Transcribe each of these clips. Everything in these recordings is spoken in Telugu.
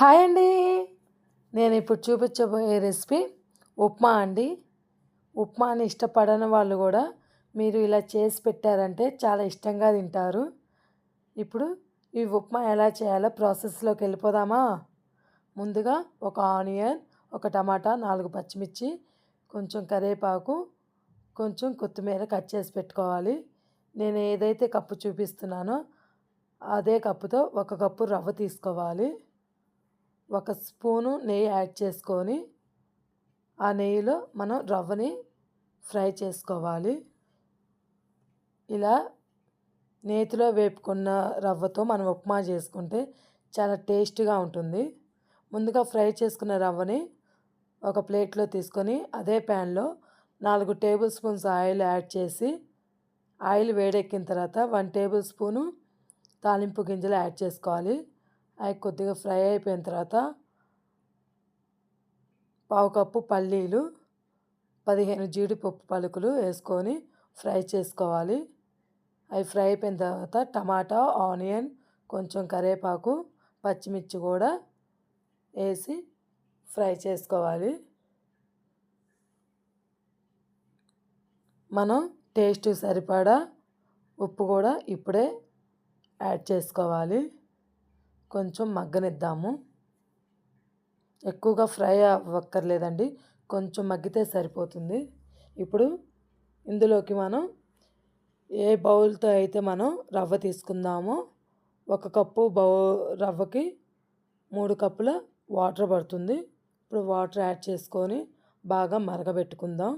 హాయ్ అండి. నేను ఇప్పుడు చూపించబోయే రెసిపీ ఉప్మా అండి. ఉప్మాని ఇష్టపడని వాళ్ళు కూడా మీరు ఇలా చేసి పెట్టారంటే చాలా ఇష్టంగా తింటారు. ఇప్పుడు ఈ ఉప్మా ఎలా చేయాలో ప్రాసెస్లోకి వెళ్ళిపోదామా? ముందుగా ఒక ఆనియన్ ఒక టమాటా నాలుగు పచ్చిమిర్చి కొంచెం కరివేపాకు కొంచెం కొత్తిమీర కట్ చేసి పెట్టుకోవాలి. నేను ఏదైతే కప్పు చూపిస్తున్నానో అదే కప్పుతో ఒక కప్పు రవ్వ తీసుకోవాలి. ఒక స్పూను నెయ్యి యాడ్ చేసుకొని ఆ నెయ్యిలో మనం రవ్వని ఫ్రై చేసుకోవాలి. ఇలా నేతిలో వేపుకున్న రవ్వతో మనం ఉప్మా చేసుకుంటే చాలా టేస్ట్గా ఉంటుంది. ముందుగా ఫ్రై చేసుకున్న రవ్వని ఒక ప్లేట్లో తీసుకొని అదే ప్యాన్లో నాలుగు టేబుల్ స్పూన్స్ ఆయిల్ యాడ్ చేసి ఆయిల్ వేడెక్కిన తర్వాత వన్ టేబుల్ స్పూను తాలింపు గింజలు యాడ్ చేసుకోవాలి. అవి కొద్దిగా ఫ్రై అయిపోయిన తర్వాత పావు కప్పు పల్లీలు పదిహేను జీడిపప్పు పలుకులు వేసుకొని ఫ్రై చేసుకోవాలి. అవి ఫ్రై అయిపోయిన తర్వాత టమాటా ఆనియన్ కొంచెం కరివేపాకు పచ్చిమిర్చి కూడా వేసి ఫ్రై చేసుకోవాలి. మనం టేస్ట్ సరిపడా ఉప్పు కూడా ఇప్పుడే యాడ్ చేసుకోవాలి. కొంచెం మగ్గనిద్దాము. ఎక్కువగా ఫ్రై అవ్వక్కర్లేదండి. కొంచెం మగ్గితే సరిపోతుంది. ఇప్పుడు ఇందులోకి మనం ఏ బౌల్తో అయితే మనం రవ్వ తీసుకుందామో ఒక కప్పు బౌ రవ్వకి మూడు కప్పుల వాటర్ పడుతుంది. ఇప్పుడు వాటర్ యాడ్ చేసుకొని బాగా మరగబెట్టుకుందాం.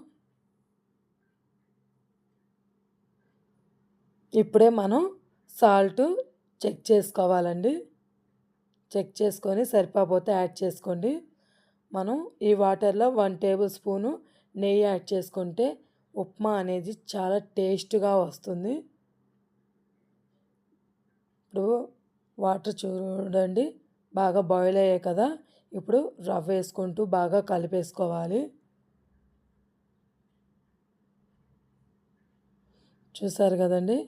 ఇప్పుడే మనం సాల్ట్ చెక్ చేసుకోవాలండి. చెక్ చేసుకొని సరిపోతే యాడ్ చేసుకోండి. మనం ఈ వాటర్లో వన్ టేబుల్ స్పూను నెయ్యి యాడ్ చేసుకుంటే ఉప్మా అనేది చాలా టేస్ట్గా వస్తుంది. ఇప్పుడు వాటర్ చూడండి బాగా బాయిల్ అయ్యాయి కదా. ఇప్పుడు రవ్వ వేసుకుంటూ బాగా కలిపేసుకోవాలి. చూసారు కదండి?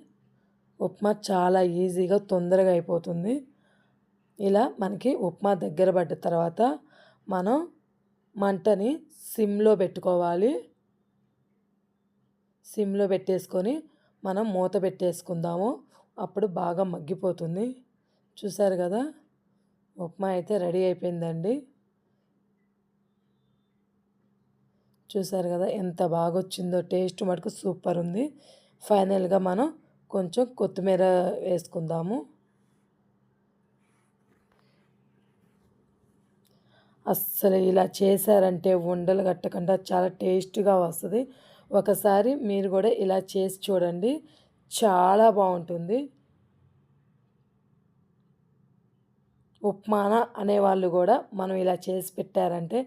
ఉప్మా చాలా ఈజీగా తొందరగా అయిపోతుంది. ఇలా మనకి ఉప్మా దగ్గర పడ్డ తర్వాత మనం మంటని సిమ్లో పెట్టుకోవాలి. సిమ్లో పెట్టేసుకొని మనం మూత పెట్టేసుకుందాము. అప్పుడు బాగా మగ్గిపోతుంది. చూసారు కదా? ఉప్మా అయితే రెడీ అయిపోయిందండి. చూసారు కదా? ఎంత బాగా వచ్చిందో టేస్ట్ మటుకు సూపర్ ఉంది. ఫైనల్గా మనం కొంచెం కొత్తిమీర వేసుకుందాము. అస్సలు ఇలా చేశారంటే ఉండలు కట్టకుండా చాలా టేస్ట్గా వస్తుంది. ఒకసారి మీరు కూడా ఇలా చేసి చూడండి. చాలా బాగుంటుంది. ఉప్మాన అనేవాళ్ళు కూడా మనం ఇలా చేసి పెట్టారంటే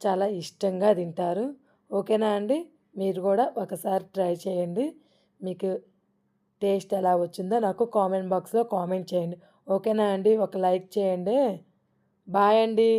చాలా ఇష్టంగా తింటారు. ఓకేనా అండి? మీరు కూడా ఒకసారి ట్రై చేయండి. మీకు టేస్ట్ ఎలా వచ్చిందో నాకు కామెంట్ బాక్స్లో కామెంట్ చేయండి. ఓకేనా అండి? ఒక లైక్ చేయండి. బాయ్ అండి.